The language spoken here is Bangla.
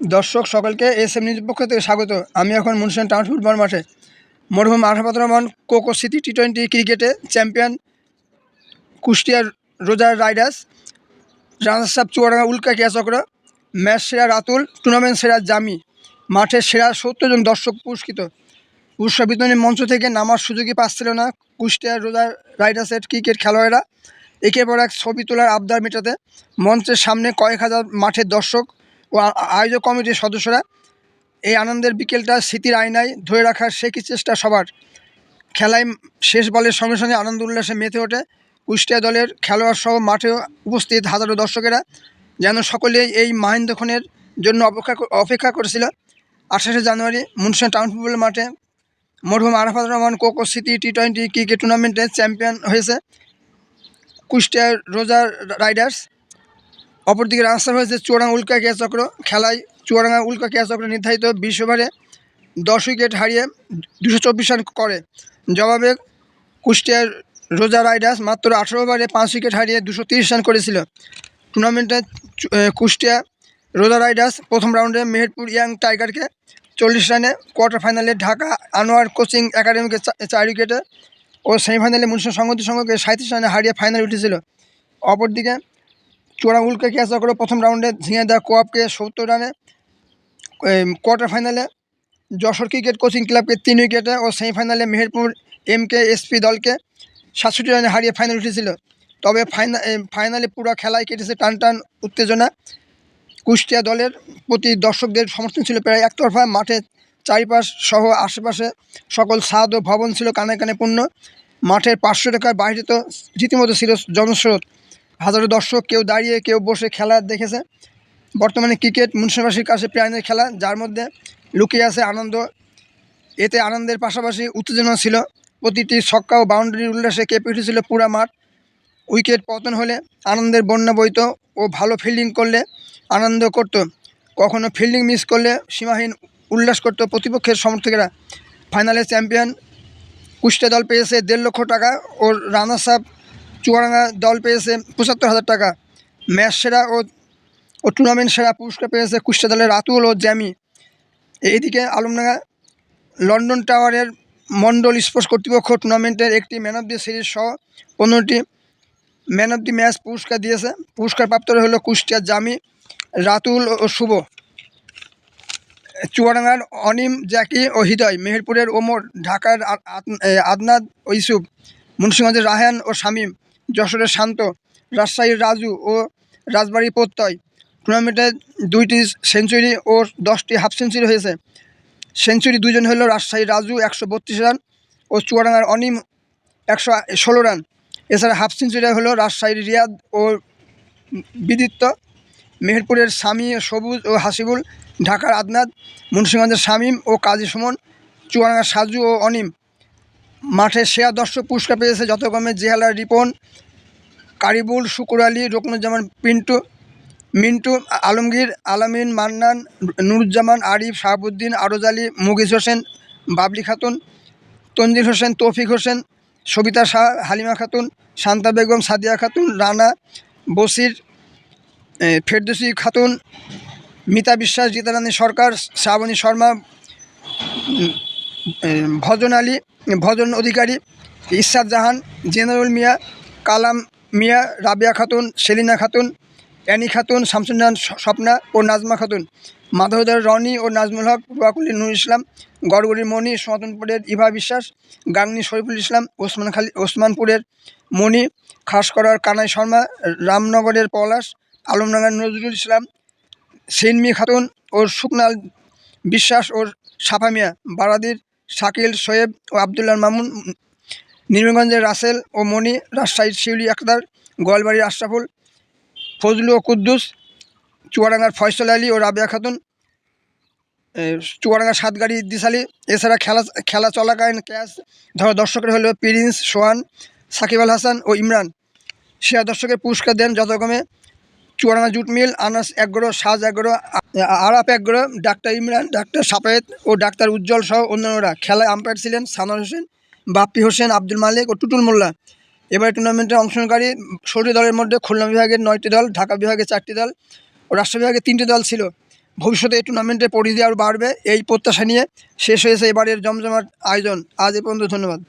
দর্শক সকলকে এস এম নিউজ পক্ষ থেকে স্বাগত। আমি এখন মুন্সিয়ান টাউন ফুটবল মাঠে। মরহুম আরহামত Rahman Koko city T twenty ক্রিকেটে চ্যাম্পিয়ন কুষ্টিয়ার রোজার রাইডার্স রানা সাহেব চুয়াডাঙ্গা উল্কা কিয়াচক্র ম্যাচ সেরা রাতুল, টুর্নামেন্ট সেরা জামি, মাঠের সেরা সত্তর জন দর্শক পুরস্কৃত। পুরস্কার বিতরণী মঞ্চ থেকে নামার সুযোগই পাচ্ছিল না কুষ্টিয়ার রোজার রাইডার্সের ক্রিকেট খেলোয়াড়েরা। একের পর এক ছবি তোলার আবদার মেটাতে মঞ্চের সামনে কয়েক হাজার মাঠের দর্শক ও আয়োজক কমিটির সদস্যরা এই আনন্দের বিকেলটা স্মৃতির আয়নায় ধরে রাখার সে কি চেষ্টা সবার। খেলায় শেষ বলের সঙ্গে সঙ্গে আনন্দ উল্লাসে মেতে ওঠে কুষ্টিয়া দলের খেলোয়াড় সহ মাঠে উপস্থিত হাজারো দর্শকেরা যেন সকলেই এই মাহেন্দ্রক্ষণের জন্য অপেক্ষা অপেক্ষা করেছিল। আঠাশে জানুয়ারি মুন্সিয়ান টাউন ফুটবল মাঠে মরহুম Arafat Rahman Koko city T twenty cricket টুর্নামেন্টে চ্যাম্পিয়ন হয়েছে কুষ্টিয়ার রোজার রাইডার্স। অপরদিকে রাস্তা হয়েছে চুয়াডাঙ্গা উল্কা কেয়া চক্র, খেলায় চুয়াডাঙ্গা উল্কা কেয়া চক্র নির্ধারিত বিশ ওভারে দশ উইকেট হারিয়ে দুশো চব্বিশ রান করে। জবাবে কুষ্টিয়ার রোজা রাইডার্স মাত্র আঠেরো ওভারে পাঁচ উইকেট হারিয়ে দুশো তিরিশ রান করেছিল। টুর্নামেন্টে কুষ্টিয়া রোজা রাইডার্স প্রথম রাউন্ডে মেহেরপুর ইয়াং টাইগারকে চল্লিশ রানে কোয়ার্টার ফাইনালে ঢাকা আনোয়ার কোচিং একাডেমিকে চার উইকেটে ও সেমিফাইনালে মুন্সিয়া সংগতি সংঘকে সাঁত্রিশ রানে হারিয়ে ফাইনালে উঠেছিল। অপরদিকে চূড়া উল্কা ক্যাচ চক্র প্রথম রাউন্ডে ঝিঙেদা কোয়াপকে সত্তর রানে কোয়ার্টার ফাইনালে যশোর ক্রিকেট কোচিং ক্লাবকে তিন উইকেটে ও সেমিফাইনালে মেহেরপুর এম কে এসপি দলকে সাতষট্টি রানে হারিয়ে ফাইনাল উঠেছিল। তবে ফাইনাল ফাইনালে পুরো খেলায় কেটেছে টান টান উত্তেজনা। কুষ্টিয়া দলের প্রতি দর্শকদের সমর্থন ছিল প্রায় একতরফা, মাঠে চারিপাশ সহ আশেপাশে সকল স্বাদ ও ভবন ছিল কানে কানে পূর্ণ। মাঠের পাঁচশো টাকার বাইরে তো রীতিমতো ছিল জনস্রোত। হাজারো দর্শক কেউ দাঁড়িয়ে, কেউ বসে খেলা দেখেছে। বর্তমানে ক্রিকেট মুন্সিবাসীর কাছে প্রাণের খেলা, যার মধ্যে লুকিয়ে আছে আনন্দ। এতে আনন্দের পাশাপাশি উত্তেজনা ছিল। প্রতিটি ছক্কা ও বাউন্ডারির উল্লাসে কেঁপে উঠেছিল পুরা মাঠ। উইকেট পতন হলে আনন্দের বন্যা বইত ও ভালো ফিল্ডিং করলে আনন্দ করত। কখনো ফিল্ডিং মিস করলে সীমাহীন উল্লাস করত প্রতিপক্ষের সমর্থকেরা। ফাইনালে চ্যাম্পিয়ন কুষ্টিয়া দল পেয়েছে দেড় লক্ষ টাকা ও রানার্স আপ চুয়াডাঙ্গা দল পেয়েছে পঁচাত্তর হাজার টাকা। ম্যাচ সেরা ও ও টুর্নামেন্ট সেরা পুরস্কার পেয়েছে কুষ্টিয়া দলের রাতুল ও জ্যামি। এইদিকে আলমডাঙ্গা লন্ডন টাওয়ারের মন্ডল স্পোর্টস কর্তৃপক্ষ টুর্নামেন্টের একটি ম্যান অফ দ্য সিরিজ সহ পনেরোটি ম্যান অফ দি ম্যাচ পুরস্কার দিয়েছে। পুরস্কার প্রাপ্তরা হলো কুষ্টিয়ার জামি রাতুল ও শুভ। চুয়াডাঙ্গার অনিম জ্যাকি ও হৃদয়, মেহেরপুরের ওমর, ঢাকার আদনাদ ও ইসুফ, মুন্সিগঞ্জের রাহান ও শামীম। যশোরের শান্ত, রাজশাহীর রাজু ও রাজবাড়ির প্রত্যয়। টুর্নামেন্টে দুইটি সেঞ্চুরি ও দশটি হাফ সেঞ্চুরি হয়েছে। সেঞ্চুরি দুজন হলো রাজশাহীর রাজু একশো বত্রিশ রান ও চুয়াডাঙ্গার অনিম একশো ষোলো রান। এছাড়া হাফ সেঞ্চুরি হলো রাজশাহীর রিয়াদ ও বিদিত্য। মেহেরপুরের স্বামী সবুজ ও হাসিবুল, ঢাকার আদনাদ, মুন্সিগঞ্জের শামীম ও কাজী সুমন, চুয়াডাঙ্গার সাজু ও অনিম। মাঠে সেরা দর্শক পুরস্কার পেয়েছে যথাক্রমে জেহালার রিপন, কারিবুল, শুকুর আলী, রকনুজ্জামান, পিন্টু, মিন্টু, আলমগীর, আলামিন, মান্নান, নুরুজ্জামান, আরিফ, শাহাবুদ্দিন, আরজ আলী মুগিজ হোসেন, বাবলি খাতুন তঞ্জিল হোসেন, তৌফিক হোসেন, সবিতা শাহ, হালিমা খাতুন, শান্তা বেগম, সাদিয়া খাতুন, রানা, বসির ফেরদৌসি খাতুন, মিতা বিশ্বাস, গীতারানী সরকার, শ্রাবণী শর্মা ভজন আলী, ভজন অধিকারী ইসাদ জাহান, জেনারেল মিয়া, কালাম মিয়া, রাবিয়া খাতুন, সেলিনা খাতুন, অ্যানি খাতুন শামসুন্নান স্বপ্না ও নাজমা খাতুন। মাধবদার রনি ও নাজমুল হক পূর্বাকুলি নুর ইসলাম গড়গড়ির মণি সনাতনপুরের ইভা বিশ্বাস, গাংনি শরীফুল ইসলাম, ওসমান খালি, ওসমানপুরের মণি খাসকরার কানাই শর্মা, রামনগরের পলাশ, আলমনগর নজরুল ইসলাম, সিনমি খাতুন ও সুকনাল বিশ্বাস ও সাফা মিয়া, বারাদির শাকিল, সোয়েব ও আবদুল্লাহ মামুন, নির্মগঞ্জের রাসেল ও মণি, রাজশাহীর শিউলি আখতার গোয়ালবাড়ির আশরাফুল, ফজলু ও কুদ্দুস, চুয়াডাঙ্গার ফয়সল আলী ও রাবিয়া খাতুন চুয়াডাঙ্গার সাতগাড়ি ইদ্দিস আলী, এছাড়া খেলা খেলা চলাকালীন ক্যাচ ধরো দর্শকের হলো প্রিন্স সোহান, সাকিব আল হাসান ও ইমরান। সেরা দর্শকের পুরস্কার দেন যথাক্রমে চুয়াডাঙ্গা জুট মিল, আনাস এগারো, সাজ এগারো, আরাপ এগারো, ডাক্তার ইমরান, ডাক্তার সাফায়েত ও ডাক্তার উজ্জ্বল সহ অন্যান্যরা খেলায় আম্পায়ার ছিলেন সানোয়ার হোসেন, বাপ্পি হোসেন, আব্দুল মালিক ও টুটুল মোল্লা। এবার টুর্নামেন্টে অংশগ্রহণকারী ষোলোটি দলের মধ্যে খুলনা বিভাগের নয়টি দল, ঢাকা বিভাগের চারটি দল ও রাষ্ট্র বিভাগের তিনটি দল ছিল। ভবিষ্যতে এই টুর্নামেন্টের পরিধি আরও বাড়বে, এই প্রত্যাশা নিয়ে শেষ হয়েছে এবারের জমজমাট আয়োজন। আজ এ পর্যন্ত ধন্যবাদ।